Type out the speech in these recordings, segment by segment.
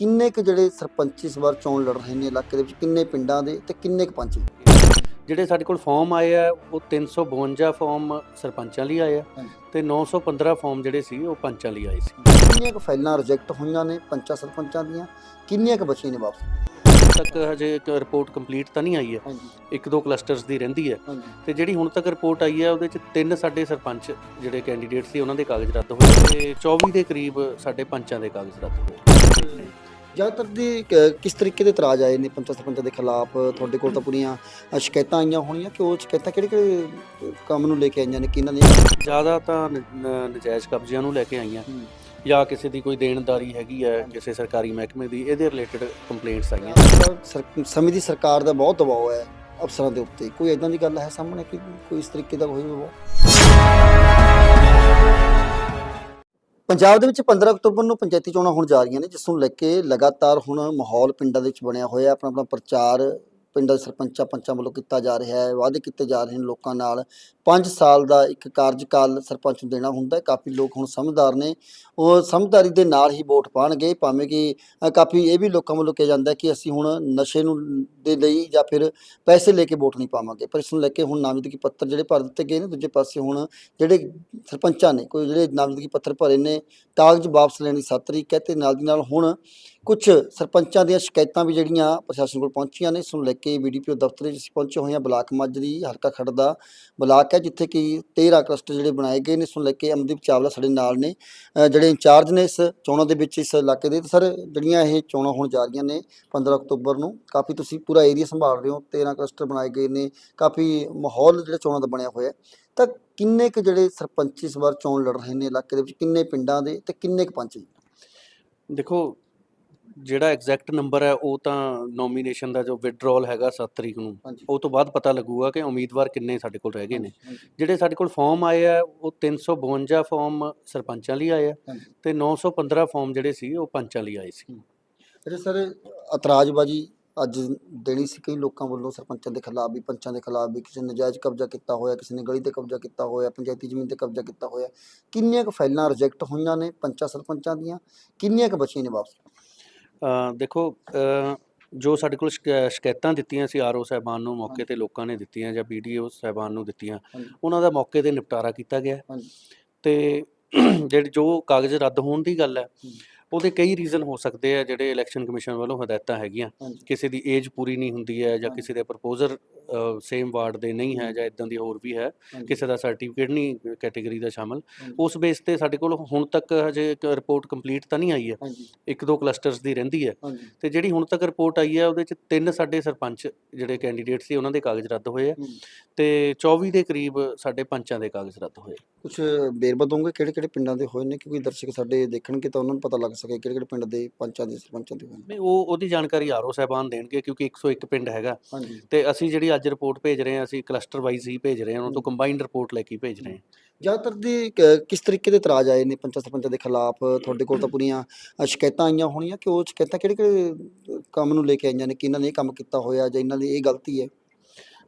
ਕਿੰਨੇ ਕੁ ਜਿਹੜੇ ਸਰਪੰਚ ਇਸ ਵਾਰ ਚੋਣ ਲੜ ਰਹੇ ਨੇ ਇਲਾਕੇ ਦੇ ਵਿੱਚ? ਕਿੰਨੇ ਪਿੰਡਾਂ ਦੇ ਤੇ ਕਿੰਨੇ ਕੁ ਪੰਚ? ਜਿਹੜੇ ਸਾਡੇ ਕੋਲ ਫਾਰਮ ਆਏ ਆ ਉਹ 352 ਫਾਰਮ ਸਰਪੰਚਾਂ ਲਈ ਆਏ ਆ। ਤੇ 915 ਫਾਰਮ ਜਿਹੜੇ ਸੀ ਉਹ ਪੰਚਾਂ ਲਈ ਆਏ ਸੀ। ਕਿੰਨੀਆਂ ਕੁ ਫਾਈਲਾਂ ਰਿਜੈਕਟ ਹੋਈਆਂ ਨੇ ਪੰਚਾਂ ਸਰਪੰਚਾਂ ਦੀਆਂ? ਕਿੰਨੀਆਂ ਕੁ ਬਚੀਆਂ ਨੇ ਵਾਪਸ? ਤੱਕ ਹਜੇ ਇੱਕ ਰਿਪੋਰਟ ਕੰਪਲੀਟ ਤਾਂ ਨਹੀਂ ਆਈ ਹੈ। ਇੱਕ ਦੋ ਕਲਸਟਰਸ ਦੀ ਰਹਿੰਦੀ ਹੈ। ਤੇ ਜਿਹੜੀ ਹੁਣ ਤੱਕ ਰਿਪੋਰਟ ਆਈ ਹੈ ਉਹਦੇ ਚ ਤਿੰਨ ਸਾਡੇ ਸਰਪੰਚ ਜਿਹੜੇ ਕੈਂਡੀਡੇਟ ਸੀ ਉਹਨਾਂ ਦੇ ਕਾਗਜ਼ ਰੱਦ ਹੋਏ ਤੇ 24 ਦੇ ਕਰੀਬ ਸਾਡੇ ਪੰਚਾਂ ਦੇ ਕਾਗਜ਼ ਰੱਦ ਹੋਏ ਜ਼ਿਆਦਾਤਰ ਦੀ ਕ- ਕਿਸ ਤਰੀਕੇ ਦੇ ਇਤਰਾਜ਼ ਆਏ ਨੇ ਪੰਚਾਂ ਸਰਪੰਚਾਂ ਦੇ ਖਿਲਾਫ? ਤੁਹਾਡੇ ਕੋਲ ਤਾਂ ਪੂਰੀਆਂ ਅ, ਸ਼ਿਕਾਇਤਾਂ ਆਈਆਂ ਹੋਣੀਆਂ ਕਿ ਉਹ ਸ਼ਿਕਾਇਤਾਂ ਕਿਹੜੇ ਕਿਹੜੇ ਕੰਮ ਨੂੰ ਲੈ ਕੇ ਆਈਆਂ ਨੇ ਕਿ ਇਹਨਾਂ ਨੇ? ਜ਼ਿਆਦਾ ਤਾਂ ਨ- ਨ- ਨਜਾਇਜ਼ ਕਬਜ਼ਿਆਂ ਨੂੰ ਲੈ ਕੇ ਆਈਆਂ। ਹੂੰ। ਜਾਂ ਕਿਸੇ ਦੀ ਕੋਈ ਦੇਣਦਾਰੀ ਹੈਗੀ ਹੈ ਕਿਸੇ ਸਰਕਾਰੀ ਮਹਿਕਮੇ ਦੀ ਇਹਦੇ ਰਿਲੇਟਡ ਕੰਪਲੇਂਟਸ ਆਈਆਂ। ਸਰ- ਸਮੇਂ ਦੀ ਸਰਕਾਰ ਦਾ ਬਹੁਤ ਦਬਾਅ ਹੈ ਅਫਸਰਾਂ ਦੇ ਉੱਤੇ। ਕੋਈ ਇਦਾਂ ਦੀ ਗੱਲ ਹੈ ਸਾਹਮਣੇ ਕਿ ਕੋਈ ਇਸ ਤਰੀਕੇ ਦਾ ਕੋਈ ਦਬਾਅ? ਪੰਜਾਬ ਦੇ ਵਿੱਚ 15 ਅਕਤੂਬਰ ਨੂੰ ਪੰਚਾਇਤੀ ਚੋਣਾਂ ਹੋਣ ਜਾ ਰਹੀਆਂ ਨੇ, ਜਿਸ ਨੂੰ ਲੈ ਕੇ ਲਗਾਤਾਰ ਹੁਣ ਮਾਹੌਲ ਪਿੰਡਾਂ ਦੇ ਵਿੱਚ ਬਣਿਆ ਹੋਇਆ ਆਪਣਾ ਆਪਣਾ ਪ੍ਰਚਾਰ ਪਿੰਡਾਂ ਦੇ ਸਰਪੰਚਾਂ ਪੰਚਾਂ ਵੱਲੋਂ ਕੀਤਾ ਜਾ ਰਿਹਾ ਹੈ, ਵਾਅਦੇ ਕੀਤੇ ਜਾ ਰਹੇ ਨੇ ਲੋਕਾਂ ਨਾਲ। 5 ਸਾਲ ਦਾ ਇੱਕ ਕਾਰਜਕਾਲ ਸਰਪੰਚ ਨੂੰ ਦੇਣਾ ਹੁੰਦਾ ਹੈ। ਕਾਫੀ ਲੋਕ ਹੁਣ ਸਮਝਦਾਰ ਨੇ। ਉਹ ਸਮਝਦਾਰੀ ਦੇ ਨਾਲ ਹੀ ਵੋਟ ਪਾਣਗੇ। ਭਾਵੇਂ ਕਿ ਕਾਫੀ ਇਹ ਵੀ ਲੋਕਾਂ ਵੱਲੋਂ ਕਿਹਾ ਜਾਂਦਾ ਕਿ ਅਸੀਂ ਹੁਣ ਨਸ਼ੇ ਨੂੰ ਦੇ ਲਈ ਜਾਂ ਫਿਰ ਪੈਸੇ ਲੈ ਕੇ ਵੋਟ ਨਹੀਂ ਪਾਵਾਂਗੇ। ਪਰ ਇਸ ਨੂੰ ਲੈ ਕੇ ਹੁਣ ਨਾਮਜ਼ਦਗੀ ਪੱਤਰ ਜਿਹੜੇ ਭਰ ਦਿੱਤੇ ਗਏ ਨੇ, ਦੂਜੇ ਪਾਸੇ ਹੁਣ ਜਿਹੜੇ ਸਰਪੰਚਾਂ ਨੇ, ਕੋਈ ਜਿਹੜੇ ਨਾਮਜ਼ਦਗੀ ਪੱਤਰ ਭਰੇ ਨੇ, ਕਾਗਜ਼ ਵਾਪਸ ਲੈਣ ਦੀ ਸੱਤ ਤਰੀਕ ਹੈ ਤੇ ਨਾਲ ਦੀ ਨਾਲ ਹੁਣ ਕੁਝ ਸਰਪੰਚਾਂ ਦੀਆਂ ਸ਼ਿਕਾਇਤਾਂ ਵੀ ਜਿਹੜੀਆਂ ਪ੍ਰਸ਼ਾਸਨ ਕੋਲ ਪਹੁੰਚੀਆਂ ਨੇ, ਇਸ ਨੂੰ ਲੈ ਕੇ ਬੀਡੀਪੀਓ ਦਫ਼ਤਰ ਵਿੱਚ ਅਸੀਂ ਪਹੁੰਚੇ ਹੋਏ ਹਾਂ, ਬਲਾਕ ਮਾਜਰੀ ਹਲਕਾ ਖੜ ਦਾ ਬਲਾਕ ਹੈ, ਜਿੱਥੇ ਕਿ 13 ਕਲਸਟਰ ਜਿਹੜੇ ਬਣਾਏ ਗਏ ਨੇ, ਇਸ ਨੂੰ ਲੈ ਕੇ ਅਮਨਦੀਪ ਚਾਵਲਾ ਸਾਡੇ ਨਾਲ ਨੇ। ਜਿਹੜੇ ਇੰਚਾਰਜ ਨੇ ਇਸ ਚੋਣਾਂ ਦੇ ਵਿੱਚ, ਇਸ ਇਲਾਕੇ ਦੇ, ਤੇ ਸਰ ਜਿਹੜੀਆਂ ਇਹ ਚੋਣਾਂ ਹੋਣ ਜਾ ਰਹੀਆਂ ਨੇ 15 ਅਕਤੂਬਰ ਨੂੰ, ਕਾਫੀ ਤੁਸੀਂ ਪੂਰਾ ਏਰੀਆ ਸੰਭਾਲ ਰਹੇ ਹੋ 13 ਕਲਸਟਰ ਬਣਾਏ ਗਏ ਨੇ, ਕਾਫੀ ਮਾਹੌਲ ਜਿਹੜਾ ਚੋਣਾਂ ਦਾ ਬਣਿਆ ਹੋਇਆ ਤਾਂ ਕਿੰਨੇ ਕੁ ਜਿਹੜੇ ਸਰਪੰਚ ਇਸ ਵਾਰ ਚੋਣ ਲੜ ਰਹੇ ਨੇ ਇਲਾਕੇ ਦੇ ਵਿੱਚ, ਕਿੰਨੇ ਪਿੰਡਾਂ ਦੇ ਤੇ ਕਿੰਨੇ ਕੁ ਪੰਚ ਦੇਖੋ ਜਿਹੜਾ ਐਗਜ਼ੈਕਟ ਨੰਬਰ ਹੈ ਉਹ ਤਾਂ ਨੋਮੀਨੇਸ਼ਨ ਦਾ ਜੋ ਵਿਡਰਾਲ ਹੈਗਾ 7 ਤਰੀਕ ਨੂੰ ਉਹ ਤੋਂ ਬਾਅਦ ਪਤਾ ਲੱਗੂਗਾ ਕਿ ਉਮੀਦਵਾਰ ਕਿੰਨੇ ਸਾਡੇ ਕੋਲ ਰਹਿ ਗਏ ਨੇ। ਜਿਹੜੇ ਸਾਡੇ ਕੋਲ ਫਾਰਮ ਆਏ ਆ ਉਹ 352 ਫਾਰਮ ਸਰਪੰਚਾਂ ਲਈ ਆਏ ਆ। ਤੇ 915 ਫਾਰਮ ਜਿਹੜੇ ਸੀ ਉਹ ਪੰਚਾਂ ਲਈ ਆਏ ਸੀ। ਅੱਛਾ ਸਰ ਇਤਰਾਜ਼ਬਾਜੀ ਅੱਜ ਦੇਣੀ ਸੀ ਕਈ ਲੋਕਾਂ ਵੱਲੋਂ ਸਰਪੰਚਾਂ ਦੇ ਖਿਲਾਫ ਵੀ ਪੰਚਾਂ ਦੇ ਖਿਲਾਫ ਵੀ ਕਿਸੇ ਨੇ ਨਜਾਇਜ਼ ਕਬਜ਼ਾ ਕੀਤਾ ਹੋਇਆ ਕਿਸੇ ਨੇ ਗਲੀ ਤੇ ਕਬਜ਼ਾ ਕੀਤਾ ਹੋਇਆ ਪੰਚਾਇਤੀ ਜ਼ਮੀਨ ਤੇ ਕਬਜ਼ਾ ਕੀਤਾ ਹੋਇਆ। ਕਿੰਨੀਆਂ ਕੁ ਫਾਈਲਾਂ ਰਿਜੈਕਟ ਹੋਈਆਂ ਨੇ ਪੰਚਾਂ ਸਰਪੰਚਾਂ ਦੀਆਂ? ਕਿੰਨੀਆਂ ਕੁ ਬਚੀਆਂ ਨੇ ਵਾਪਸ? ਦੇਖੋ ਜੋ ਸਾਡੇ ਕੋਲ ਸ਼ਿਕਾ- ਸ਼ਿਕਾਇਤਾਂ ਦਿੱਤੀਆਂ ਸੀ ਆਰਓ ਸਾਹਿਬਾਨ ਨੂੰ ਮੌਕੇ ਤੇ ਲੋਕਾਂ ਨੇ ਦਿੱਤੀਆਂ ਜਾਂ ਬੀਡੀਓ ਸਾਹਿਬਾਨ ਨੂੰ ਦਿੱਤੀਆਂ ਹਾਂਜੀ। ਉਹਨਾਂ ਦਾ ਮੌਕੇ ਤੇ ਨਿਪਟਾਰਾ ਕੀਤਾ ਗਿਆ ਹਾਂਜੀ। ਤੇ ਜਿਹੜੇ ਜੋ ਕਾਗਜ਼ ਰੱਦ ਹੋਣ ਦੀ ਗੱਲ ਹੈ ਹੂੰ। ਉਹਦੇ ਕਈ ਰੀਜ਼ਨ ਹੋ ਸਕਦੇ ਆ ਜਿਹੜੇ ਇਲੈਕਸ਼ਨ ਕਮਿਸ਼ਨ ਵੱਲੋਂ ਹਦਾਇਤਾਂ ਹੈਗੀਆਂ। ਕਿਸੇ ਦੀ ਏਜ ਪੂਰੀ ਨਹੀਂ ਹੁੰਦੀ ਹੈ ਜਾਂ। ਕਿਸੇ ਦੇ ਪ੍ਰਪੋਜ਼ਰ ਸੇਮ ਵਾਰਡ ਦੇ ਨਹੀਂ ਹੈ ਜਾਂ ਇਦਾਂ ਦੀ ਹੋਰ ਵੀ ਹੈ ਕਿਸੇ ਦਾ ਸਰਟੀਫਿਕੇਟ ਨਹੀਂ ਕੈਟਾਗਰੀ ਦਾ ਸ਼ਾਮਲ। ਉਸ ਬੇਸ ਤੇ ਸਾਡੇ ਕੋਲ ਹੁਣ ਤੱਕ ਹਜੇ ਇੱਕ ਰਿਪੋਰਟ ਕੰਪਲੀਟ ਤਾਂ ਨਹੀਂ ਆਈ ਹੈ। ਇੱਕ ਦੋ ਕਲਸਟਰਸ ਦੀ ਰਹਿੰਦੀ ਹੈ। ਤੇ ਜਿਹੜੀ ਹੁਣ ਤੱਕ ਰਿਪੋਰਟ ਆਈ ਹੈ ਉਹਦੇ ਚ ਤਿੰਨ ਸਾਡੇ ਸਰਪੰਚ ਜਿਹੜੇ ਕੈਂਡੀਡੇਟ ਸੀ ਉਹਨਾਂ ਦੇ ਕਾਗਜ਼ ਰੱਦ ਹੋਏ ਆ। ਤੇ 24 ਦੇ ਕਰੀਬ ਸਾਡੇ ਪੰਚਾਂ ਦੇ ਕਾਗਜ਼ ਰੱਦ ਹੋਏ। ਕੁਛ ਵੇਰਵਾ ਦੋਗੇ ਕਿਹੜੇ ਕਿਹੜੇ ਪਿੰਡਾਂ ਦੇ ਹੋਏ ਨੇ? ਕਿਉਂਕਿ ਦਰਸ਼ਕ ਸਾਡੇ ਦੇਖਣਗੇ ਤਾਂ ਉਹਨਾਂ ਨੂੰ ਪਤਾ ਲੱਗ ਸਕੇ ਕਿਹੜੇ ਕਿਹੜੇ ਪਿੰਡ ਦੇ ਪੰਚਾਂ ਦੇ ਸਰਪੰਚਾਂ ਦੇ ਨਹੀਂ ਉਹ ਉਹਦੀ ਜਾਣਕਾਰੀ ਆਰਓ ਸਾਹਿਬਾਨ ਦੇਣਗੇ ਕਿਉਂਕਿ 101 ਪਿੰਡ ਹੈਗਾ। ਹਾਂਜੀ। ਤੇ ਅਸੀਂ ਜਿਹੜੀ ਅੱਜ ਰਿਪੋਰਟ ਭੇਜ ਰਹੇ ਹਾਂ ਅਸੀਂ ਕਲਸਟਰ ਵਾਈਜ਼ ਹੀ ਭੇਜ ਰਹੇ ਹਾਂ ਉਹਨਾਂ ਤੋਂ ਕੰਬਾਈਨਡ ਰਿਪੋਰਟ ਲੈ ਕੇ ਭੇਜ ਰਹੇ ਹਾਂ। ਜ਼ਿਆਦਾਤਰ ਦੀ ਕ- ਕਿਸ ਤਰੀਕੇ ਦੇ ਇਤਰਾਜ਼ ਆਏ ਨੇ ਪੰਚਾਂ ਸਰਪੰਚਾਂ ਦੇ ਖਿਲਾਫ? ਤੁਹਾਡੇ ਕੋਲ ਤਾਂ ਪੂਰੀਆਂ ਅ, ਸ਼ਿਕਾਇਤਾਂ ਆਈਆਂ ਹੋਣੀਆਂ ਕਿ ਉਹ ਸ਼ਿਕਾਇਤਾਂ ਕਿਹੜੇ ਕਿਹੜੇ ਕੰਮ ਨੂੰ ਲੈ ਕੇ ਆਈਆਂ ਨੇ ਕਿ ਇਹਨਾਂ ਨੇ ਇਹ ਕੰਮ ਕੀਤਾ ਹੋਇਆ ਜਾਂ ਇਹਨਾਂ ਦੀ ਇਹ ਗਲਤੀ ਹੈ?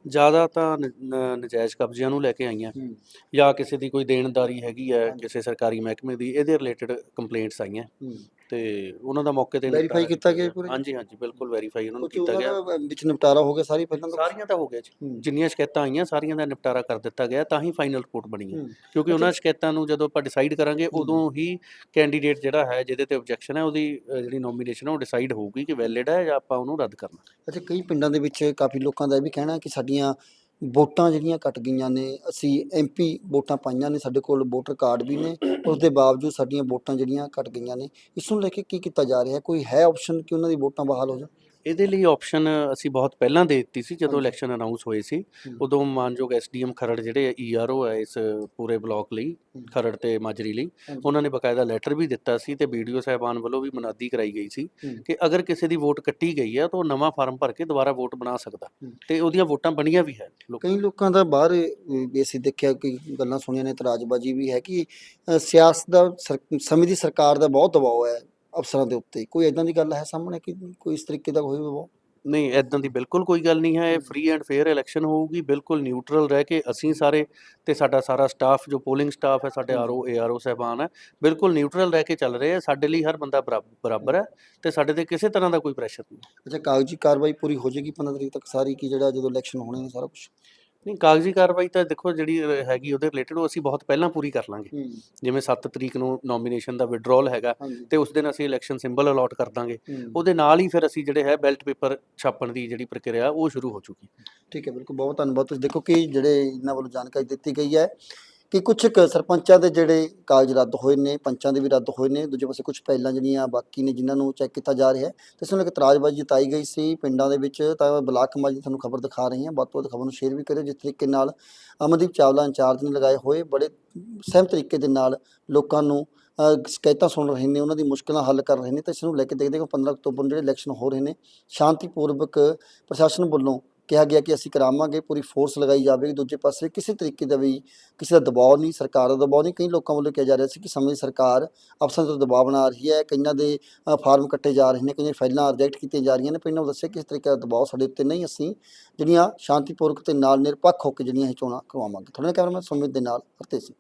ਜ਼ਿਆਦਾ ਤਾਂ ਨ- ਨ- ਨਜਾਇਜ਼ ਕਬਜ਼ਿਆਂ ਨੂੰ ਲੈ ਕੇ ਆਈਆਂ ਹੂੰ। ਜਾਂ ਕਿਸੇ ਦੀ ਕੋਈ ਦੇਣਦਾਰੀ ਹੈਗੀ ਹੈ। ਕਿਸੇ ਸਰਕਾਰੀ ਮਹਿਕਮੇ ਦੀ ਇਹਦੇ ਰਿਲੇਟਡ ਕੰਪਲੇਂਟਸ ਆਈਆਂ ਹੂੰ। ਤੇ ਉਹਨਾਂ ਦਾ ਮੌਕੇ ਤੇ ਨਿਪਟਾਰਾ ਕੀਤਾ ਗਿਆ ਪੂਰੇ? ਹਾਂਜੀ ਹਾਂਜੀ ਬਿਲਕੁਲ ਵੈਰੀਫਾਈ ਉਹਨਾਂ ਨੂੰ ਕੀਤਾ ਗਿਆ ਵਿੱਚ ਨਿਪਟਾਰਾ ਹੋ ਗਿਆ ਸਾਰੀ ਪਹਿਲਾਂ ਤਾਂ ਸਾਰੀਆਂ ਤਾਂ ਹੋ ਗਿਆ ਜੀ। ਜਿੰਨੀਆਂ ਸ਼ਿਕਾਇਤਾਂ ਆਈਆਂ ਸਾਰੀਆਂ ਦਾ ਨਿਪਟਾਰਾ ਕਰ ਦਿੱਤਾ ਗਿਆ ਤਾਂ ਹੀ ਫਾਈਨਲ ਰਿਪੋਰਟ ਬਣੀ ਹੈ। ਕਿਉਂਕਿ ਉਹਨਾਂ ਸ਼ਿਕਾਇਤਾਂ ਨੂੰ ਜਦੋਂ ਆਪਾਂ ਡਿਸਾਈਡ ਕਰਾਂਗੇ। ਉਦੋਂ ਹੀ ਕੈਂਡੀਡੇਟ ਜਿਹੜਾ ਹੈ ਜਿਹਦੇ ਤੇ ਆਬਜੈਕਸ਼ਨ ਹੈ ਉਹਦੀ ਜਿਹੜੀ ਨੋਮੀਨੇਸ਼ਨ ਹੈ ਉਹ ਡਿਸਾਈਡ ਹੋਊਗੀ ਕਿ ਵੈਲਿਡ ਹੈ ਜਾਂ ਆਪਾਂ ਉਹਨੂੰ ਰੱਦ ਕਰਨਾ ਅੱਛਾ ਕਈ ਪਿੰਡਾਂ ਦੇ ਵਿੱਚ ਕਾਫੀ ਲੋਕਾਂ ਦਾ ਇਹ ਵੀ ਕਹਿਣਾ ਕਿ ਸਾਡੀਆਂ ਵੋਟਾਂ ਜਿਹੜੀਆਂ ਕੱਟ ਗਈਆਂ ਨੇ, ਅਸੀਂ ਐਮਪੀ ਵੋਟਾਂ ਪਾਈਆਂ ਨੇ, ਸਾਡੇ ਕੋਲ ਵੋਟਰ ਕਾਰਡ ਵੀ ਨੇ ਉਸ ਦੇ ਬਾਵਜੂਦ ਸਾਡੀਆਂ ਵੋਟਾਂ ਜਿਹੜੀਆਂ ਕੱਟ ਗਈਆਂ ਨੇ, ਇਸ ਨੂੰ ਲੈ ਕੇ ਕੀ ਕੀਤਾ ਜਾ ਰਿਹਾ? ਕੋਈ ਹੈ ਆਪਸ਼ਨ ਕਿ ਉਹਨਾਂ ਦੀ ਵੋਟਾਂ ਬਹਾਲ ਹੋ ਜਾਣ? ਇਹਦੇ ਲਈ ਆਪਸ਼ਨ ਅਸੀਂ ਬਹੁਤ ਪਹਿਲਾਂ ਦੇ ਦਿੱਤੀ ਸੀ ਜਦੋਂ। ਇਲੈਕਸ਼ਨ ਅਨਾਉਂਸ ਹੋਏ ਸੀ। ਉਦੋਂ ਮਾਨਯੋਗ ਐਸਡੀਐਮ ਖਰੜ ਜਿਹੜੇ ਈਆਰਓ ਹੈ ਇਸ ਪੂਰੇ ਬਲਾਕ ਲਈ। ਖਰੜ ਤੇ ਮਾਜਰੀ ਲਈ। ਉਹਨਾਂ ਨੇ ਬਕਾਇਦਾ ਲੈਟਰ ਵੀ ਦਿੱਤਾ ਸੀ ਤੇ ਵੀਡੀਓ ਸਾਹਿਬਾਨ ਵੱਲੋਂ ਵੀ ਮਨਾਦੀ ਕਰਾਈ ਗਈ ਸੀ। ਕਿ ਅਗਰ ਕਿਸੇ ਦੀ ਵੋਟ ਕੱਟੀ ਗਈ ਹੈ ਤਾਂ ਉਹ ਨਵਾਂ ਫਾਰਮ ਭਰ ਕੇ ਦੁਬਾਰਾ ਵੋਟ ਬਣਾ ਸਕਦਾ। ਤੇ ਉਹਦੀਆਂ ਵੋਟਾਂ ਬਣੀਆਂ ਵੀ ਹੈ ਕਈ ਲੋਕਾਂ ਦਾ ਬਾਹਰ ਅਸੀਂ ਦੇਖਿਆ ਕਿ ਗੱਲਾਂ ਸੁਣੀਆਂ ਨੇ ਇਤਰਾਜ਼ਬਾਜ਼ੀ ਵੀ ਹੈ ਕਿ ਸਿਆਸਤ ਦਾ ਸਮੇਂ ਦੀ ਸਰਕਾਰ ਦਾ ਬਹੁਤ ਦਬਾਅ ਹੈ ਅਫਸਰਾਂ ਦੇ ਉੱਤੇ। ਕੋਈ ਇਦਾਂ ਦੀ ਗੱਲ ਹੈ ਸਾਹਮਣੇ ਕਿ ਕੋਈ ਇਸ ਤਰੀਕੇ ਦਾ ਕੋਈ ਦਬਾਅ ਨਹੀਂ ਐਦਾਂ ਦੀ ਬਿਲਕੁਲ ਕੋਈ ਗੱਲ ਨਹੀਂ ਹੈ। ਇਹ ਫ੍ਰੀ ਐਂਡ ਫੇਅਰ ਇਲੈਕਸ਼ਨ ਹੋਊਗੀ ਬਿਲਕੁਲ ਨਿਊਟਰਲ ਰਹਿ ਕੇ ਅਸੀਂ ਸਾਰੇ ਤੇ ਸਾਡਾ ਸਾਰਾ ਸਟਾਫ ਜੋ ਪੋਲਿੰਗ ਸਟਾਫ ਹੈ ਸਾਡੇ ਆਰਓ ਏਆਰਓ ਸਹਿਬਾਨ ਹੈ ਬਿਲਕੁਲ ਨਿਊਟਰਲ ਰਹਿ ਕੇ ਚੱਲ ਰਹੇ ਆ ਸਾਡੇ ਲਈ ਹਰ ਬੰਦਾ ਬਰਾ- ਬਰਾਬਰ ਹੈ ਤੇ ਸਾਡੇ ਤੇ ਕਿਸੇ ਤਰ੍ਹਾਂ ਦਾ ਕੋਈ ਪ੍ਰੈਸ਼ਰ ਨਹੀਂ ਅੱਛਾ ਕਾਗਜ਼ੀ ਕਾਰਵਾਈ ਪੂਰੀ ਹੋ ਜਾਏਗੀ 15 ਤਰੀਕ ਤੱਕ ਸਾਰੀ ਕੀ ਜਿਹੜਾ ਜਦੋਂ ਇਲੈਕਸ਼ਨ ਹੋਣੇ ਨੇ ਸਾਰਾ ਕੁਝ ਨਹੀਂ ਕਾਗਜ਼ੀ ਕਾਰਵਾਈ ਤਾਂ ਦੇਖੋ ਜਿਹੜੀ ਹੈਗੀ ਉਹਦੇ ਰਿਲੇਟਡ ਉਹ ਅਸੀਂ ਬਹੁਤ ਪਹਿਲਾਂ ਪੂਰੀ ਕਰ ਲਾਂਗੇ। ਜਿਵੇਂ 7 ਤਰੀਕ ਨੂੰ ਨੋਮੀਨੇਸ਼ਨ ਦਾ ਵਿਡਰਾਅਲ ਹੈਗਾ ਤੇ ਉਸ ਦਿਨ ਅਸੀਂ ਇਲੈਕਸ਼ਨ ਸਿੰਬਲ ਅਲਾਟ ਕਰ ਦਾਂਗੇ। ਉਹਦੇ ਨਾਲ ਹੀ ਫਿਰ ਅਸੀਂ ਜਿਹੜੇ ਹੈ ਬੈਲਟ ਪੇਪਰ ਛਾਪਣ ਦੀ ਜਿਹੜੀ ਪ੍ਰਕਿਰਿਆ ਉਹ ਸ਼ੁਰੂ ਹੋ ਚੁੱਕੀ ਠੀਕ ਹੈ ਬਿਲਕੁਲ ਬਹੁਤ ਧੰਨਵਾਦ। ਤੁਸੀਂ ਦੇਖੋ ਕਿ ਜਿਹੜੇ ਇਹਨਾਂ ਵੱਲੋਂ ਜਾਣਕਾਰੀ ਦਿੱਤੀ ਗਈ ਹੈ ਕਿ ਕੁਝ ਕੁ ਸਰਪੰਚਾਂ ਦੇ ਜਿਹੜੇ ਕਾਗਜ਼ ਰੱਦ ਹੋਏ ਨੇ, ਪੰਚਾਂ ਦੇ ਵੀ ਰੱਦ ਹੋਏ ਨੇ, ਦੂਜੇ ਪਾਸੇ ਕੁਝ ਪਹਿਲਾਂ ਜਿਹੜੀਆਂ ਬਾਕੀ ਨੇ ਜਿਨ੍ਹਾਂ ਨੂੰ ਚੈੱਕ ਕੀਤਾ ਜਾ ਰਿਹਾ ਹੈ, ਤੇ ਇਸ ਨੂੰ ਇੱਕ ਤਰਾਜਬਾਜ਼ੀ ਜਤਾਈ ਗਈ ਸੀ ਪਿੰਡਾਂ ਦੇ ਵਿੱਚ, ਤਾਂ ਬਲਾਕ ਮਾਜੀ ਤੁਹਾਨੂੰ ਖਬਰ ਦਿਖਾ ਰਹੀ ਹਾਂ, ਵੱਧ ਤੋਂ ਵੱਧ ਖਬਰ ਨੂੰ ਸ਼ੇਅਰ ਵੀ ਕਰਿਓ, ਜਿਸ ਤਰੀਕੇ ਨਾਲ ਅਮਨਦੀਪ ਚਾਵਲਾ ਇੰਚਾਰਜ ਨੇ ਲਗਾਏ ਹੋਏ ਬੜੇ ਸਹਿਮ ਤਰੀਕੇ ਦੇ ਨਾਲ ਲੋਕਾਂ ਨੂੰ ਸ਼ਿਕਾਇਤਾਂ ਸੁਣ ਰਹੇ ਨੇ, ਉਹਨਾਂ ਦੀ ਮੁਸ਼ਕਲਾਂ ਹੱਲ ਕਰ ਰਹੇ ਨੇ, ਤਾਂ ਇਸ ਨੂੰ ਲੈ ਕੇ ਦੇਖਦੇ ਹਾਂ 15 ਅਕਤੂਬਰ ਨੂੰ ਜਿਹੜੇ ਇਲੈਕਸ਼ਨ ਹੋ ਰਹੇ ਨੇ, ਸ਼ਾਂਤੀਪੂਰਵਕ ਪ੍ਰਸ਼ਾਸਨ ਵੱਲੋਂ ਕਿਹਾ ਗਿਆ ਕਿ ਅਸੀਂ ਕਰਾਵਾਂਗੇ, ਪੂਰੀ ਫੋਰਸ ਲਗਾਈ ਜਾਵੇਗੀ ਦੂਜੇ ਪਾਸੇ। ਕਿਸੇ ਤਰੀਕੇ ਦਾ ਵੀ ਕਿਸੇ ਦਾ ਦਬਾਅ ਨਹੀਂ, ਸਰਕਾਰ ਦਾ ਦਬਾਅ ਨਹੀਂ। ਕਈ ਲੋਕਾਂ ਵੱਲੋਂ ਕਿਹਾ ਜਾ ਰਿਹਾ ਸੀ ਕਿ ਸਮੇਂ ਸਰਕਾਰ ਅਫਸਰਾਂ ਤੋਂ ਦਬਾਅ ਬਣਾ ਰਹੀ ਹੈ। ਕਈਆਂ ਦੇ ਫਾਰਮ ਕੱਟੇ ਜਾ ਰਹੇ ਨੇ, ਕਈਆਂ ਫਾਈਲਾਂ ਰਿਜੈਕਟ ਕੀਤੀਆਂ ਜਾ ਰਹੀਆਂ ਨੇ। ਪਿੰਡਾਂ ਨੂੰ ਦੱਸਿਆ ਕਿਸ ਤਰੀਕੇ ਦਾ ਦਬਾਅ ਸਾਡੇ ਉੱਤੇ ਨਹੀਂ। ਅਸੀਂ ਜਿਹੜੀਆਂ ਸ਼ਾਂਤੀਪੂਰਕ ਤੇ ਨਾਲ ਨਿਰਪੱਖ ਹੋ ਕੇ ਜਿਹੜੀਆਂ ਇਹ ਚੋਣਾਂ ਕਰਵਾਵਾਂਗੇ। ਤੁਹਾਡੇ ਕੈਮਰਾਮੈਨ ਸੁਮਿਤ ਦੇ ਨਾਲ ਹਰਤੇਜ ਸਿੰਘ।